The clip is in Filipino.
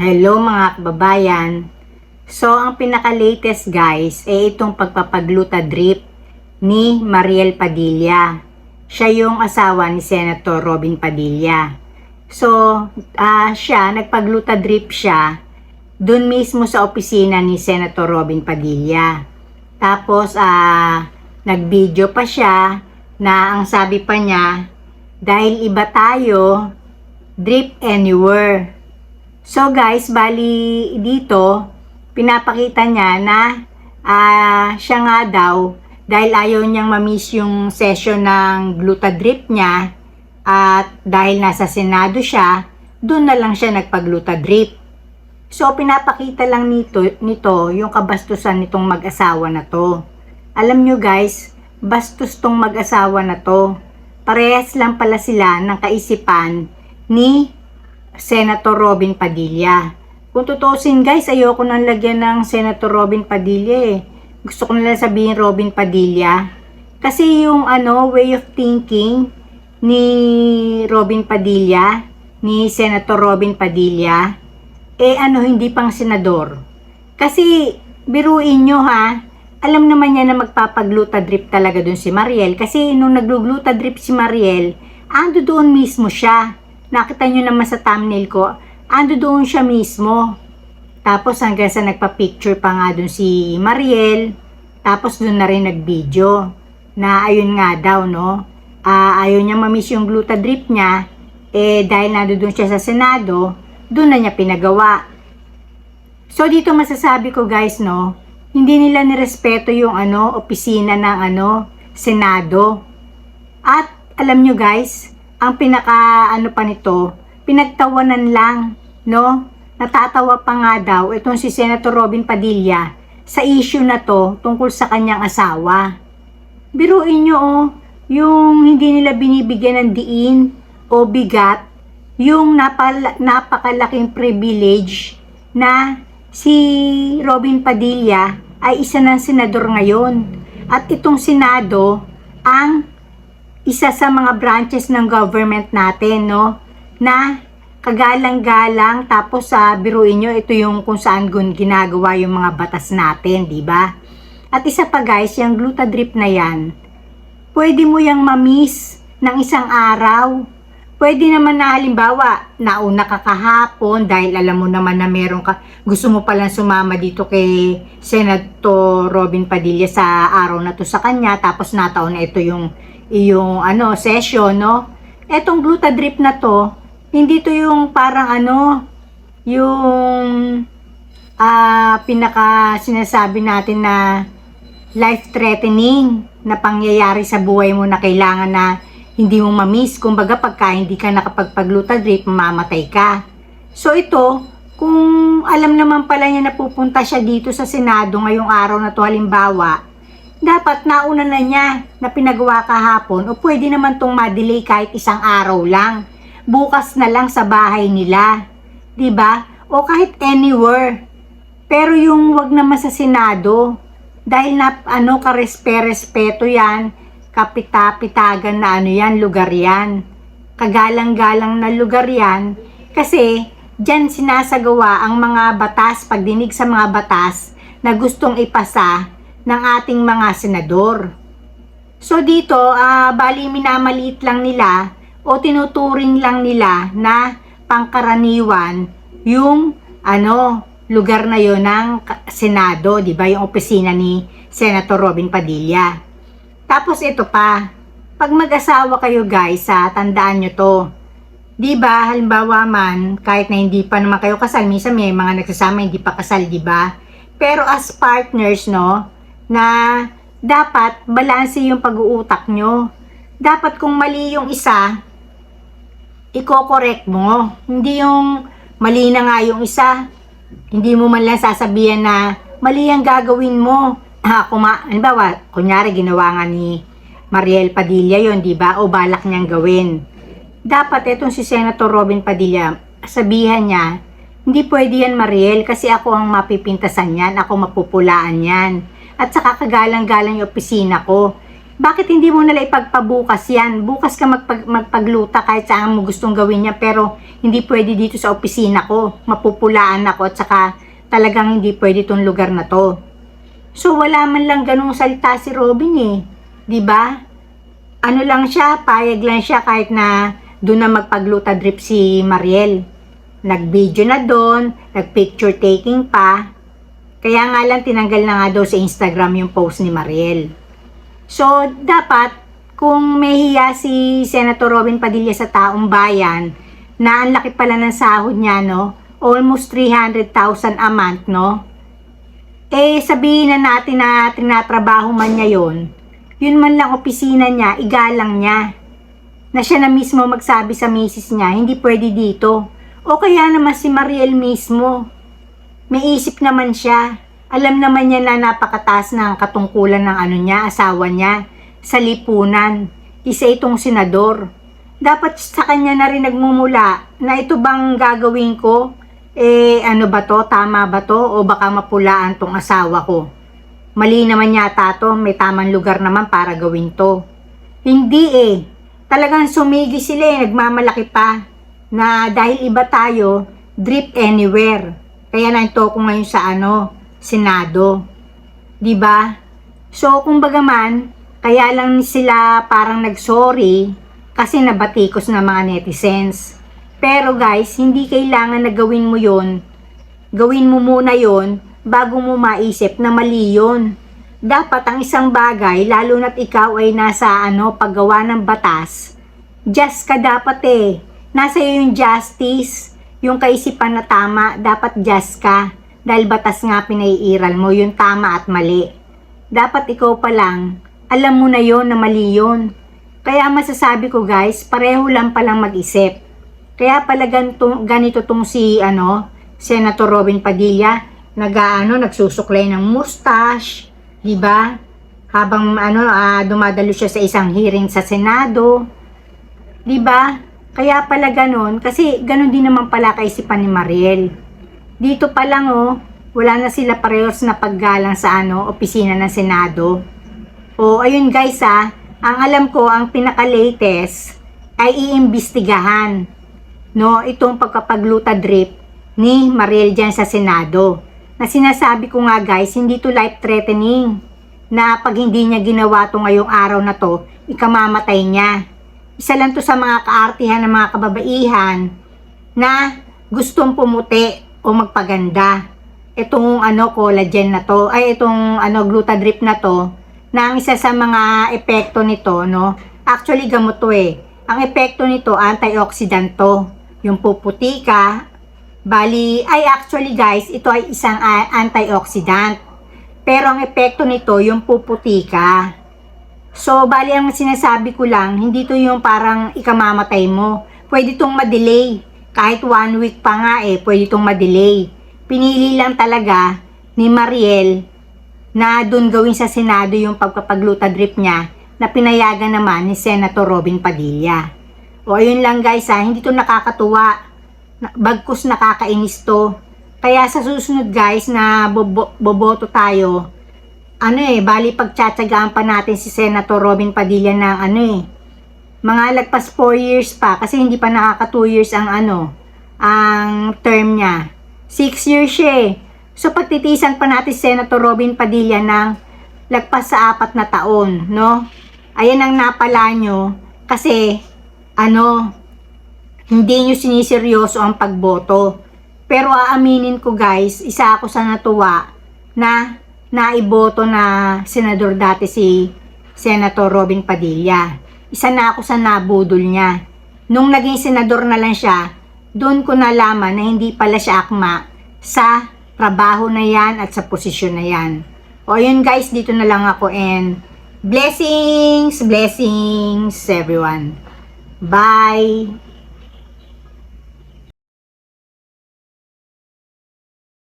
Hello mga kababayan. So, ang pinaka-latest guys, ay itong pagpapagluta drip ni Mariel Padilla. Siya yung asawa ni Senator Robin Padilla. So, ah siya, nagpagluta drip siya dun mismo sa opisina ni Senator Robin Padilla. Tapos, ah, nag-video pa siya na ang sabi pa niya, dahil iba tayo, drip anywhere. So guys, bali dito, pinapakita niya na ah, siya nga daw, dahil ayaw niyang mamiss yung session ng glutadrip niya, at dahil nasa Senado siya, doon na lang siya nagpaglutadrip. So, pinapakita lang nito, nito yung kabastusan nitong mag-asawa na to. Alam nyo guys, bastos tong mag-asawa na to. Parehas lang pala sila ng kaisipan ni Senator Robin Padilla. Kung tutusin guys, ayoko nang lagyan ng Senator Robin Padilla eh. Gusto ko na lang sabihin Robin Padilla. Kasi yung ano, way of thinking ni Robin Padilla, ni Senator Robin Padilla, eh ano, hindi pang senador. Kasi, biruin nyo ha, alam naman niya na magpapagluta drip talaga dun si Mariel. Kasi nung naglugluta drip si Mariel, ando doon mismo siya. Nakita nyo naman sa thumbnail ko, ando doon siya mismo. Tapos hanggang sa nagpa-picture pa nga dun si Mariel. Tapos dun na rin nag-video. Na ayun nga daw, no? Ah, ayaw niya mamiss yung gluta drip niya. Eh, dahil nando doon siya sa Senado, doon na niya pinagawa. So, dito masasabi ko guys, no? Hindi nila nirespeto yung ano, opisina ng ano, Senado. At alam nyo guys, ang pinaka ano pa nito, pinagtawanan lang, no? Natatawa pa nga daw itong si Senator Robin Padilla sa issue na to tungkol sa kanyang asawa. Biruin nyo oh, yung hindi nila binibigyan ng diin o bigat, yung napal- napakalaking privilege na si Robin Padilla ay isa ng senador ngayon. At itong senado ang isa sa mga branches ng government natin, no? Na kagalang-galang tapos sa biruin nyo, ito yung kung saan ginagawa yung mga batas natin, di ba? At isa pa guys, yung glutadrip na yan, pwede mo yung mamiss ng isang araw. Pwede naman na halimbawa, nauna ka kahapon dahil alam mo naman na meron ka, gusto mo palang sumama dito kay Senator Robin Padilla sa araw na to sa kanya, tapos nataon na ito yung, yung ano, session, no? Etong glutadrip na to, hindi to yung parang ano, yung ah pinaka sinasabi natin na life-threatening na pangyayari sa buhay mo na kailangan na hindi mo mamiss. Kumbaga pagka hindi ka nakapagpagluta drip, mamamatay ka. So ito, kung alam naman pala niya na pupunta siya dito sa Senado ngayong araw na to halimbawa, dapat nauna na niya na pinagawa kahapon o pwede naman tong madelay kahit isang araw lang. Bukas na lang sa bahay nila. 'Di ba? O kahit anywhere. Pero yung wag naman sa Senado, dahil na ano karespe-respeto yan, kapita-pitagan na ano yan, lugar yan. Kagalang-galang na lugar yan, kasi dyan sinasagawa ang mga batas, pagdinig sa mga batas na gustong ipasa ng ating mga senador. So dito, ah bali minamaliit lang nila o tinuturing lang nila na pangkaraniwan yung ano lugar na yon ng Senado, 'di ba? Yung opisina ni Senator Robin Padilla. Tapos ito pa, pag mag-asawa kayo guys, sa tandaan nyo to. 'Di ba? Halimbawa man, kahit na hindi pa naman kayo kasal, minsan may mga nagsasama hindi pa kasal, 'di ba? Pero as partners, no, na dapat balanse yung pag-uutak nyo. Dapat kung mali yung isa, iko-correct mo. Hindi yung mali na nga yung isa, hindi mo man lang sasabihan na mali ang gagawin mo. Ha, kuma, halimbawa, kunyari ginawa nga ni Mariel Padilla yon di ba? O balak niyang gawin. Dapat itong si Senator Robin Padilla, sabihan niya, hindi pwede yan Mariel kasi ako ang mapipintasan yan, ako mapupulaan yan. At saka kagalang-galang yung opisina ko. bakit hindi mo nila ipagpabukas yan? Bukas ka magpag, magpagluta kahit saan mo gustong gawin niya pero hindi pwede dito sa opisina ko. Mapupulaan ako at saka talagang hindi pwede tong lugar na to. So wala man lang ganung salita si Robin eh. 'Di ba? Ano lang siya, payag lang siya kahit na doon na magpagluta drip si Mariel. Nag-video na doon, nag-picture taking pa. Kaya nga lang tinanggal na nga daw sa Instagram yung post ni Mariel. So, dapat, kung may hiya si Senator Robin Padilla sa taong bayan, na ang laki pala ng sahod niya, no? Almost 300,000 a month, no? Eh, sabihin na natin na tinatrabaho man niya yon, yun man lang opisina niya, igalang niya. Na siya na mismo magsabi sa misis niya, hindi pwede dito. O kaya naman si Mariel mismo. May isip naman siya. Alam naman niya na napakataas ng katungkulan ng ano niya, asawa niya, sa lipunan. Isa itong senador. Dapat sa kanya na rin nagmumula na ito bang gagawin ko? Eh, ano ba to? Tama ba to? O baka mapulaan tong asawa ko? Mali naman yata to, may tamang lugar naman para gawin to. Hindi eh. Talagang sumigi sila eh, nagmamalaki pa. Na dahil iba tayo, drip anywhere. Kaya nanto ko ngayon sa ano, Senado. 'Di ba? So, kumbaga man, kaya lang sila parang nagsorry kasi nabatikos na mga netizens. Pero guys, hindi kailangan na gawin mo yon. Gawin mo muna yon bago mo maisip na mali yun. Dapat ang isang bagay, lalo na't ikaw ay nasa ano, paggawa ng batas, just ka dapat eh. Nasa yung justice, yung kaisipan na tama, dapat just ka. Dahil batas nga pinaiiral mo, yung tama at mali. Dapat ikaw pa lang, alam mo na yon na mali yon. Kaya masasabi ko guys, pareho lang palang mag-isip. Kaya pala ganito, ganito tong si ano, Senator Robin Padilla, nag-ano, nagsusuklay ng mustache, 'di ba? Habang ano, ah, dumadalo siya sa isang hearing sa Senado. 'Di ba? Kaya pala ganon, kasi ganon din naman pala kaisipan ni Mariel. Dito pa lang oh, wala na sila parehos na paggalang sa ano, opisina ng Senado. O ayun guys ah, ang alam ko ang pinaka-latest ay iimbestigahan no, itong pagkapagluta drip ni Mariel dyan sa Senado. Na sinasabi ko nga guys, hindi to life threatening na pag hindi niya ginawa to ngayong araw na to, ikamamatay niya. Isa lang to sa mga kaartihan ng mga kababaihan na gustong pumuti o magpaganda. Itong ano collagen na to, ay itong ano glutadrip na to, na ang isa sa mga epekto nito, no, actually gamot to eh. Ang epekto nito, antioxidant to. Yung puputi ka, bali, ay actually guys, ito ay isang ah, antioxidant. Pero ang epekto nito, yung puputi ka. So, bali ang sinasabi ko lang, hindi to yung parang ikamamatay mo. Pwede tong ma-delay. Kahit one week pa nga eh, pwede itong ma-delay. Pinili lang talaga ni Mariel na doon gawin sa Senado yung pagpapagluta drip niya na pinayagan naman ni Senator Robin Padilla. O ayun lang guys ha, hindi to nakakatuwa. Na- Bagkus nakakainis to. Kaya sa susunod guys na bobo- boboto tayo, ano eh, bali pagtsatsagaan pa natin si Senator Robin Padilla ng ano eh, mga lagpas 4 years pa kasi hindi pa nakaka 2 years ang ano, ang term niya. 6 years siya eh. So pagtitisan pa natin si Senator Robin Padilla ng lagpas sa apat na taon, no? Ayan ang napala nyo kasi ano, hindi nyo siniseryoso ang pagboto. Pero aaminin ko guys, isa ako sa natuwa na naiboto na senador dati si Senator Robin Padilla. Isa na ako sa nabudol niya. Nung naging senador na lang siya, doon ko nalaman na hindi pala siya akma sa trabaho na yan at sa posisyon na yan. O yun guys, dito na lang ako and blessings, blessings everyone. Bye!